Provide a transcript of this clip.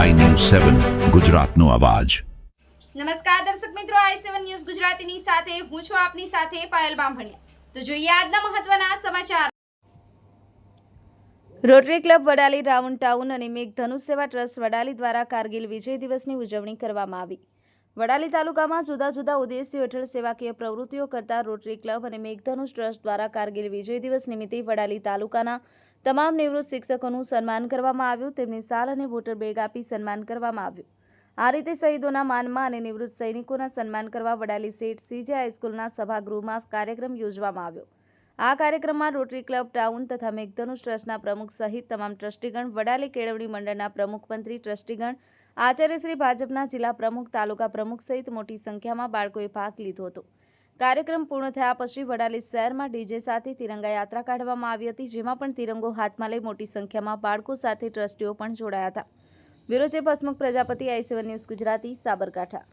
સેવન ગુજરાતનો અવાજ. નમસ્કાર દર્શક મિત્રો આઈ સેવન ન્યૂઝ ગુજરાતીની સાથે, હું છું આપની સાથે પાયલ બામભણિયા. તો જોઈએ આજના મહત્વના સમાચાર. Rotary club Vadali round town અને મેઘધનુષ સેવા ટ્રસ્ટ વડાલી દ્વારા કારગિલ વિજય દિવસની ઉજવણી કરવામાં આવી. વડાલી તાલુકામાં જુદા જુદા ઉદ્દેશ્યો હેઠળ સેવાકીય પ્રવૃત્તિઓ કરતા રોટરી ક્લબ અને મેઘધનુષ ટ્રસ્ટ દ્વારા કારગિલ વિજય દિવસ નિમિત્તે વડાલી તાલુકાના તમામ નિવૃત્ત શિક્ષકોનું સન્માન કરવામાં આવ્યું. તેમની સાલ અને વોટર બેગ આપી સન્માન કરવામાં આવ્યું. આ રીતે શહીદોના માનમાં અને નિવૃત્ત સૈનિકોના સન્માન કરવા વડાલી સેઠ સીજે હાઈસ્કૂલના સભાગૃહમાં કાર્યક્રમ યોજવામાં આવ્યો. આ કાર્યક્રમમાં રોટરી ક્લબ ટાઉન તથા મેઘધનુષ ટ્રસ્ટના પ્રમુખ સહિત તમામ ટ્રસ્ટીગણ, વડાલી કેળવણી મંડળના પ્રમુખ મંત્રી, ટ્રસ્ટીગણ આચાર્યશ્રી ભાજપના જિલ્લા પ્રમુખ, તાલુકા પ્રમુખ સહિત મોટી સંખ્યામાં બાળકોએ ભાગ લીધો હતો. કાર્યક્રમ પૂર્ણ થયા પછી વડાલી શહેરમાં ડીજે સાથે તિરંગા યાત્રા કાઢવામાં આવી હતી, જેમાં પણ તિરંગો હાથમાં લઈ મોટી સંખ્યામાં બાળકો સાથે ટ્રસ્ટીઓ પણ જોડાયા હતા. Bureau chief Prajapati, I seven news Gujarati, Sabarkantha.